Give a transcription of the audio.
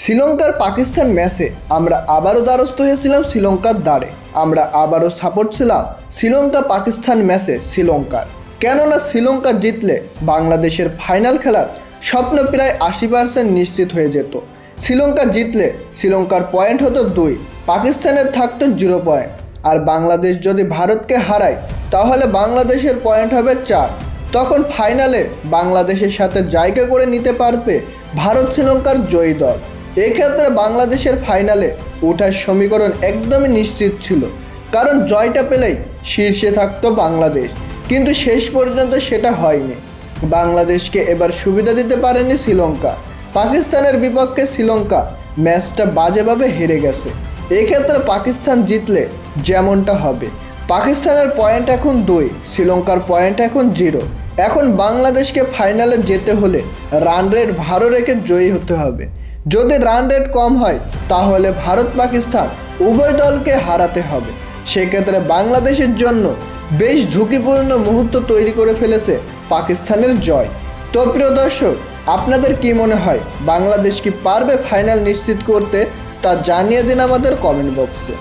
শ্রীলঙ্কার পাকিস্তান ম্যাচে আমরা আবারও দ্বারস্থ হয়েছিলাম শ্রীলঙ্কার দ্বারে। আমরা আবারও সাপোর্ট ছিলাম শ্রীলঙ্কা পাকিস্তান ম্যাচে শ্রীলঙ্কার। কেননা শ্রীলঙ্কা জিতলে বাংলাদেশের ফাইনাল খেলার স্বপ্ন প্রায় আশি পার্সেন্ট নিশ্চিত হয়ে যেত। শ্রীলঙ্কা জিতলে শ্রীলঙ্কার পয়েন্ট হতো দুই, পাকিস্তানের থাকতো জিরো পয়েন্ট। আর বাংলাদেশ যদি ভারতকে হারায়, তাহলে বাংলাদেশের পয়েন্ট হবে চার। তখন ফাইনালে বাংলাদেশের সাথে জায়গা করে নিতে পারবে ভারত শ্রীলঙ্কার জয়ী দল। এক্ষেত্রে বাংলাদেশের ফাইনালে ওঠার সমীকরণ একদমই নিশ্চিত ছিল। কারণ জয়টা পেলেই শীর্ষে থাকতো বাংলাদেশ। কিন্তু শেষ পর্যন্ত সেটা হয়নি। বাংলাদেশকে এবার সুবিধা দিতে পারেনি শ্রীলঙ্কা। পাকিস্তানের বিপক্ষে শ্রীলঙ্কা ম্যাচটা বাজেভাবে হেরে গেছে। এক্ষেত্রে পাকিস্তান জিতলে যেমনটা হবে। পাকিস্তানের পয়েন্ট এখন দুই, শ্রীলঙ্কার পয়েন্ট এখন জিরো। এখন বাংলাদেশকে ফাইনালে যেতে হলে রান রেট ভালো রেখে জয়ী হতে হবে। যদি রান রেট কম হয়, তাহলে ভারত পাকিস্তান উভয় দলকে হারাতে হবে। সেক্ষেত্রে বাংলাদেশের জন্য বেশ ঝুঁকিপূর্ণ মুহূর্ত তৈরি করে ফেলেছে পাকিস্তানের জয়। তো প্রিয় দর্শক, আপনাদের কি মনে হয়, বাংলাদেশ কি পারবে ফাইনাল নিশ্চিত করতে? তা জানিয়ে দিন আমাদের কমেন্ট বক্সে